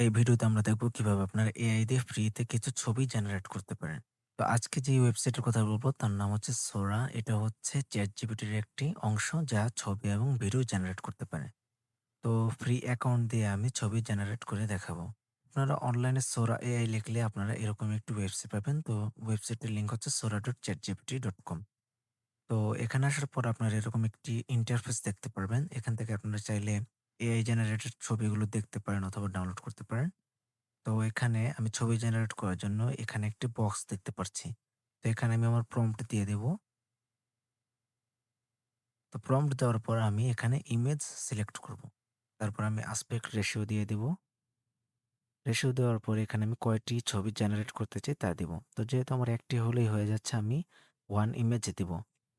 এই ভিডিওতে আমরা দেখব কীভাবে আপনারা এআই দিয়ে ফ্রিতে কিছু ছবি জেনারেট করতে পারেন। তো আজকে যে ওয়েবসাইটের কথা বলব, তার নাম হচ্ছে সোরা। এটা হচ্ছে ChatGPT-র একটি অংশ যা ছবি এবং ভিডিও জেনারেট করতে পারে। তো ফ্রি অ্যাকাউন্ট দিয়ে আমি ছবি জেনারেট করে দেখাবো। আপনারা অনলাইনে সোরা এআই লিখলে আপনারা এরকম একটি ওয়েবসাইট পাবেন। তো ওয়েবসাইটের লিঙ্ক হচ্ছে Sora dot chat GPT dot com তো এখানে আসার পর আপনারা এরকম একটি ইন্টারফেস দেখতে পারবেন। এখান থেকে আপনারা চাইলে এআই জেনারেটেড ছবিগুলো দেখতে পারেন অথবা ডাউনলোড করতে পারেন। তো এখানে আমি ছবি জেনারেট করার জন্য এখানে একটি বক্স দেখতে পাচ্ছি। তো এখানে আমি আমার প্রম্পট দিয়ে দেব। তো প্রম্পট দেওয়ার পর আমি এখানে ইমেজ সিলেক্ট করব। তারপর আমি আসপেক্ট রেশিও দিয়ে দেব। রেশিও দেওয়ার পর এখানে আমি কয়টি ছবি জেনারেট করতে চাই তা দেব। তো যেহেতু আমার একটি হলেই হয়ে যাচ্ছে, আমি ওয়ান ইমেজ দিব।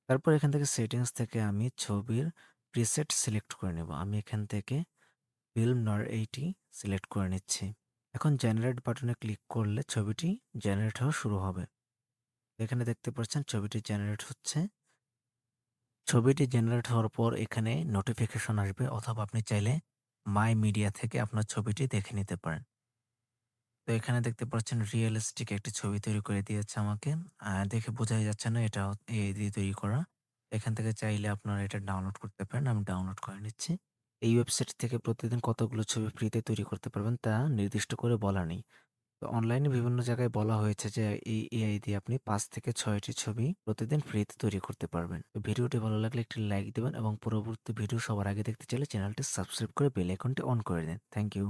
তারপর এখান থেকে সেটিংস থেকে আমি ছবির প্রিসেট সিলেক্ট করে নেব। আমি এখান থেকে ফিল্ম নর এইটি সিলেক্ট করে নিচ্ছি। এখন জেনারেট বাটনে ক্লিক করলে ছবিটি জেনারেট হওয়া শুরু হবে। এখানে দেখতে পাচ্ছেন ছবিটি জেনারেট হচ্ছে। ছবিটি জেনারেট হওয়ার পর এখানে নোটিফিকেশন আসবে অথবা আপনি চাইলে মাই মিডিয়া থেকে আপনার ছবিটি দেখে নিতে পারেন। তো এখানে দেখতে পাচ্ছেন রিয়েলিস্টিক একটি ছবি তৈরি করে দিয়েছে আমাকে। দেখে বোঝাই যাচ্ছে না এটা এআই দিয়ে তৈরি করা। এখান থেকে চাইলে আপনারা এটা ডাউনলোড করতে পারেন। আমি ডাউনলোড করে নিচ্ছি। এই ওয়েবসাইট থেকে প্রতিদিন কতগুলো ছবি ফ্রিতে তৈরি করতে পারবেন তা নির্দিষ্ট করে বলা নেই। তো অনলাইনে বিভিন্ন জায়গায় বলা হয়েছে যে, এই এআই দিয়ে আপনি পাঁচ থেকে ছয়টি ছবি প্রতিদিন ফ্রিতে তৈরি করতে পারবেন। ভিডিওটি ভালো লাগলে একটি লাইক দিবেন এবং পরবর্তী ভিডিও সবার আগে দেখতে চাইলে চ্যানেলটি সাবস্ক্রাইব করে বেল আইকনটি অন করে দিন। Thank you.